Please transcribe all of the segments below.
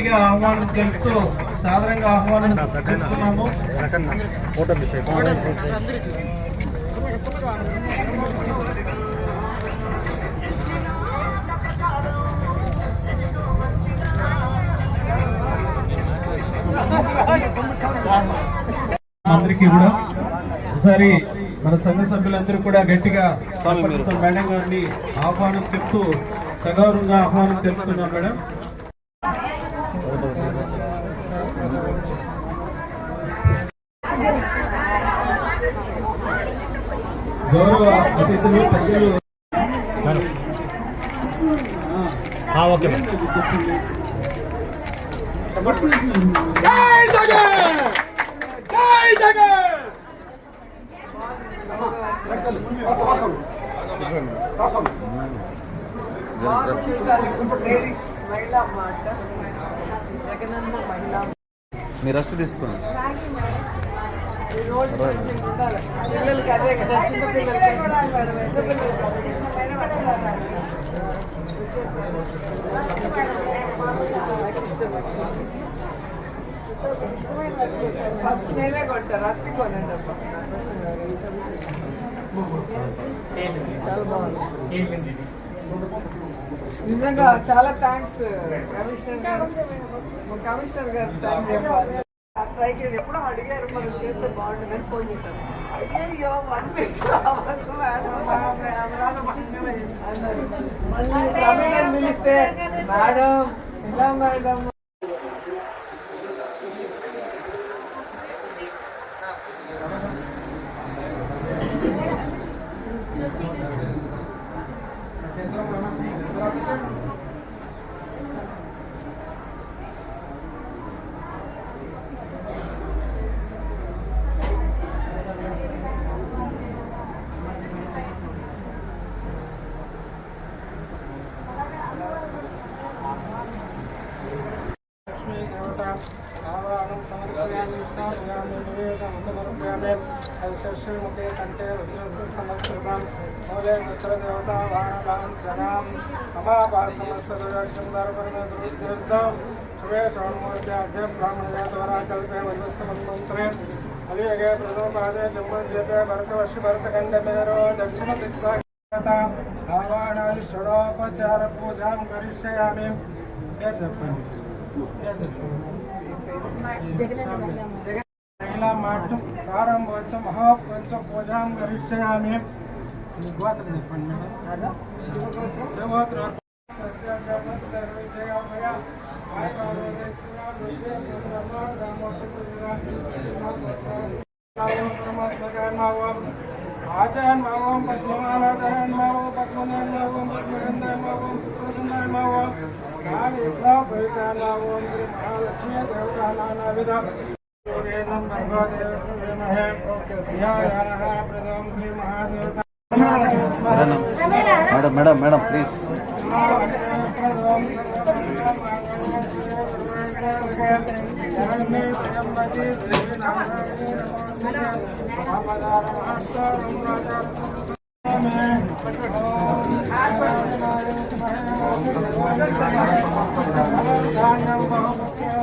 గట్టిగా ఆహ్వానం తెలుపుతూ సాధారణంగా ఆహ్వానం తెలుపుతున్నాము. అందరికీ కూడా ఒకసారి మన సంఘ సభ్యులందరూ కూడా గట్టిగా మేడం గారిని ఆహ్వానం చెప్తూ సగౌరవంగా ఆహ్వానం తెలుపుతున్నాం మేడం. గౌరవ అతిథులు ఓకే మీరు రెస్ట్ తీసుకోండి పిల్లలకి అదే కదా చిన్న పిల్లలకి ఫస్ట్ నేనే కొంటా రస్కి కొనండి చాలా బాగుంది నిజంగా చాలా థ్యాంక్స్ కమిషనర్ గారు కమిషనర్ గారు థ్యాంక్స్ చెప్పాలి స్ట్రైక్ ఎప్పుడో అడిగారు మనం చేస్తే బాగుంటుందని ఫోన్ చేశాను అయ్యో వన్ వీక్ రావచ్చు మేడం. అన్నారు. మళ్ళీ పిలిస్తే మేడం ఎలా మేడం? షడోపచార పూజాం కరిష్యామి చెప్పండి జగన్ మాటం ప్రారంభోత్సవ మహోత్సవ పూజాం కరిష్యామి గోత్రం చెప్పండి మేడం శివగోత్రం ఆచార్య మావం పద్మనాభాచార్య మావం పద్మనాభ మావం పద్మగంధ మావం సుప్రసన్న మావం పరిచార మావం శ్రీ మహాలక్ష్మీ దేవతా నానా విధ मैडम मैडम मैडम प्लीज़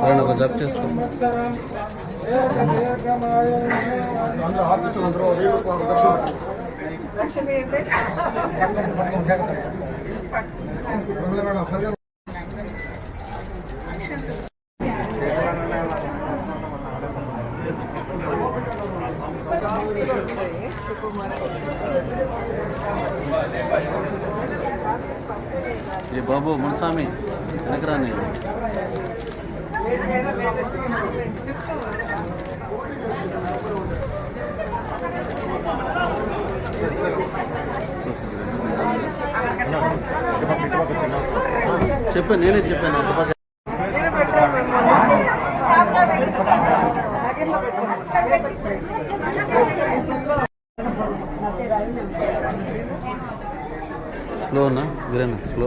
సరే కొంచెం జప్ చేసుకో. లక్ష్మి స్వామి మున్సామి వెనకరాని చెప్పాను నేనే చెప్పాను డిపాజిట్ స్లోనా గిరేనా స్లో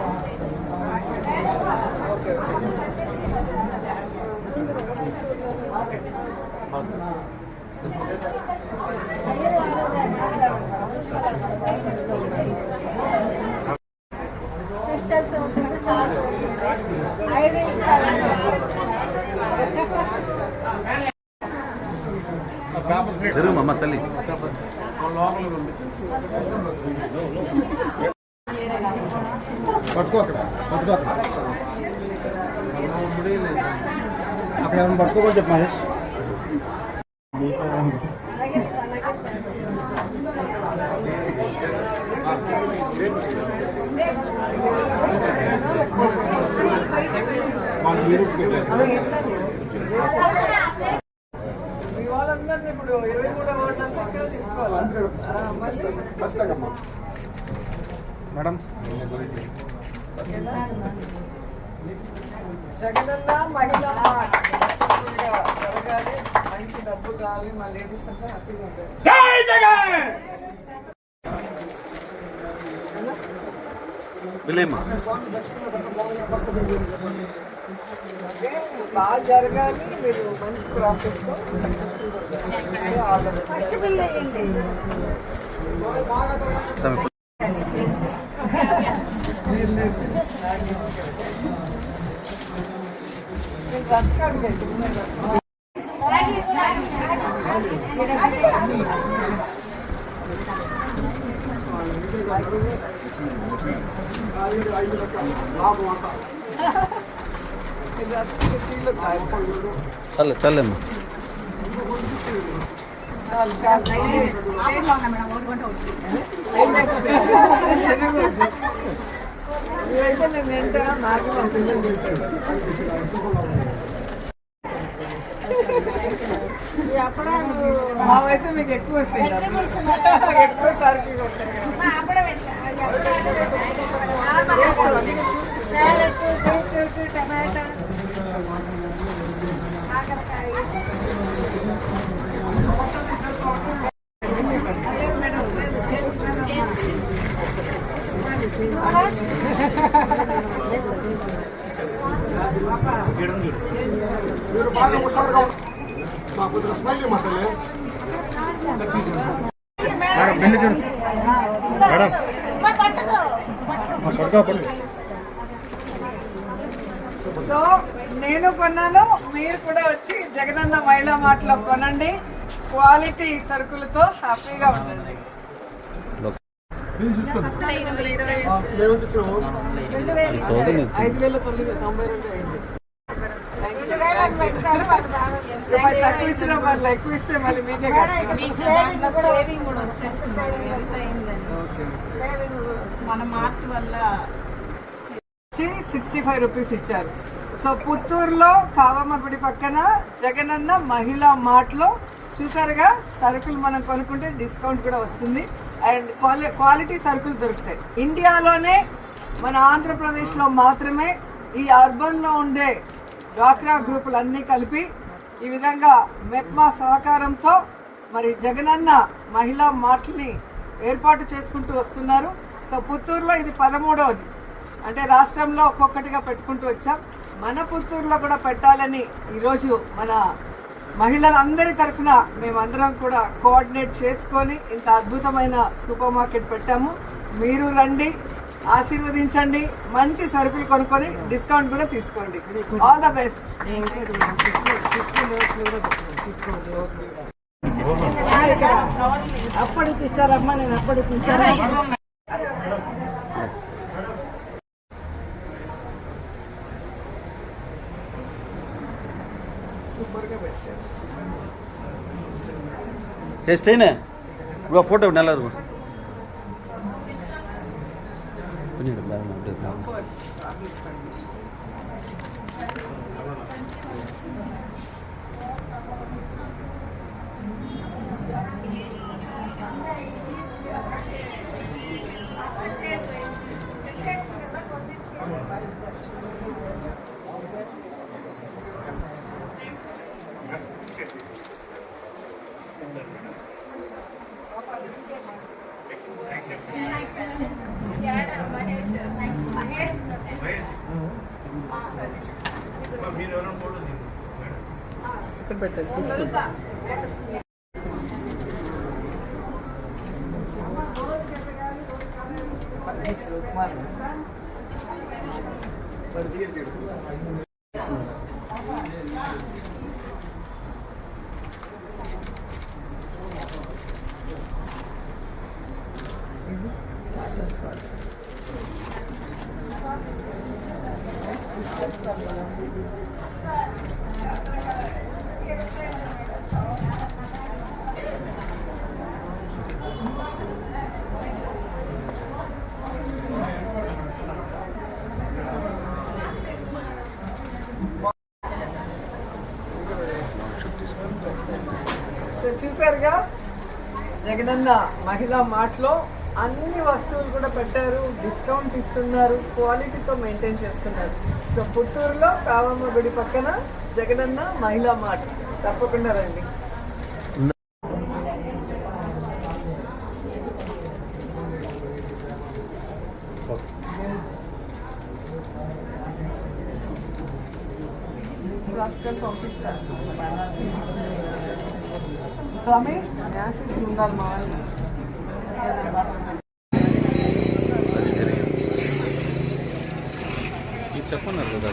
తల్లి పట్టుకో అక్కడ పట్టుకో అక్కడ అక్కడ ఏమైనా పట్టుకోమని చెప్పు మహేష్ మాకు మీరు మీ వాళ్ళందరినీ ఇప్పుడు ఇరవై మూడో వార్డులంతా ఇక్కడ తీసుకోవాలి? మేడం? జగనన్న మహిళా జరగాలి మంచి డబ్బు రావాలి మా లేడీస్ అంతా హ్యాపీగా ఉంటారు బాగా జరగాలి మీరు మంచి ప్రాఫిట్తో సక్సెస్ఫుల్గా all the best first bill చాలు చాలు మావైతే మీకు ఎక్కువ వస్తాయి ఎక్కువ సరుకులు టమాటా మీరు బాగా హుషారుగా ఉన్నారు. మా కొద్దిగా స్మైల్ మా తల్లి మేడం బిల్లు చూడు మేడం మా పట్టుకో పట్టుకో పట్టుకో సో నేను కొన్నాను మీరు కూడా వచ్చి జగనన్న మహిళా మాటలో కొనండి క్వాలిటీ సరుకులతో హ్యాపీగా ఉండండి ఐదు వేల తొమ్మిది తొంభై రెండు అయింది వాళ్ళు ఎక్కువ ఇస్తే మళ్ళీ మీకే కష్టం సేవింగ్ కూడా మన మార్ట్ వల్ల సిక్స్టీ ఫైవ్ రూపీస్ ఇచ్చారు. సో పుత్తూరులో కావమ్మ గుడి పక్కన జగనన్న మహిళా మార్ట్లో చూసారుగా సరుకులు మనం కొనుక్కుంటే డిస్కౌంట్ కూడా వస్తుంది. అండ్ క్వాలి క్వాలిటీ సరుకులు దొరుకుతాయి. ఇండియాలోనే మన ఆంధ్రప్రదేశ్లో మాత్రమే ఈ అర్బన్లో ఉండే డ్వాక్రా గ్రూపులన్నీ కలిపి ఈ విధంగా మెప్మా సహకారంతో మరి జగనన్న మహిళా మార్ట్ని ఏర్పాటు చేసుకుంటూ వస్తున్నారు. సో పుత్తూరులో ఇది పదమూడవది. అంటే రాష్ట్రంలో ఒక్కొక్కటిగా పెట్టుకుంటూ వచ్చాం. మన పుత్తూరులో కూడా పెట్టాలని ఈరోజు మన మహిళలందరి తరఫున మేమందరం కూడా కోఆర్డినేట్ చేసుకొని ఇంత అద్భుతమైన సూపర్ మార్కెట్ పెట్టాము. మీరు రండి ఆశీర్వదించండి మంచి సరుకులు కొనుక్కొని డిస్కౌంట్ కూడా తీసుకోండి. ఆల్ ద బెస్ట్ అప్పుడు ఇస్తారమ్మా నేను అప్పటికి తీస్తారా ஏ ஸ்டெயினு. இவ்வளோ ஃபோட்டோ நல்லா இருக்கும். கொஞ்சம் update కావాలి. పక్కన పెట్టండి తీసుకుంటా చూసారుగా జగనన్న మహిళా మాటలో అన్ని వస్తువులు కూడా పెట్టారు డిస్కౌంట్ ఇస్తున్నారు క్వాలిటీతో మెయింటైన్ చేస్తున్నారు. సో పుత్తూరులో కావమ్మ గుడి పక్కన జగనన్న మహిళా మార్ట్. తప్పకుండా రండి. స్వామి ఆశీస్సులు ఉండాలి మా చెప్పన్నారు కదా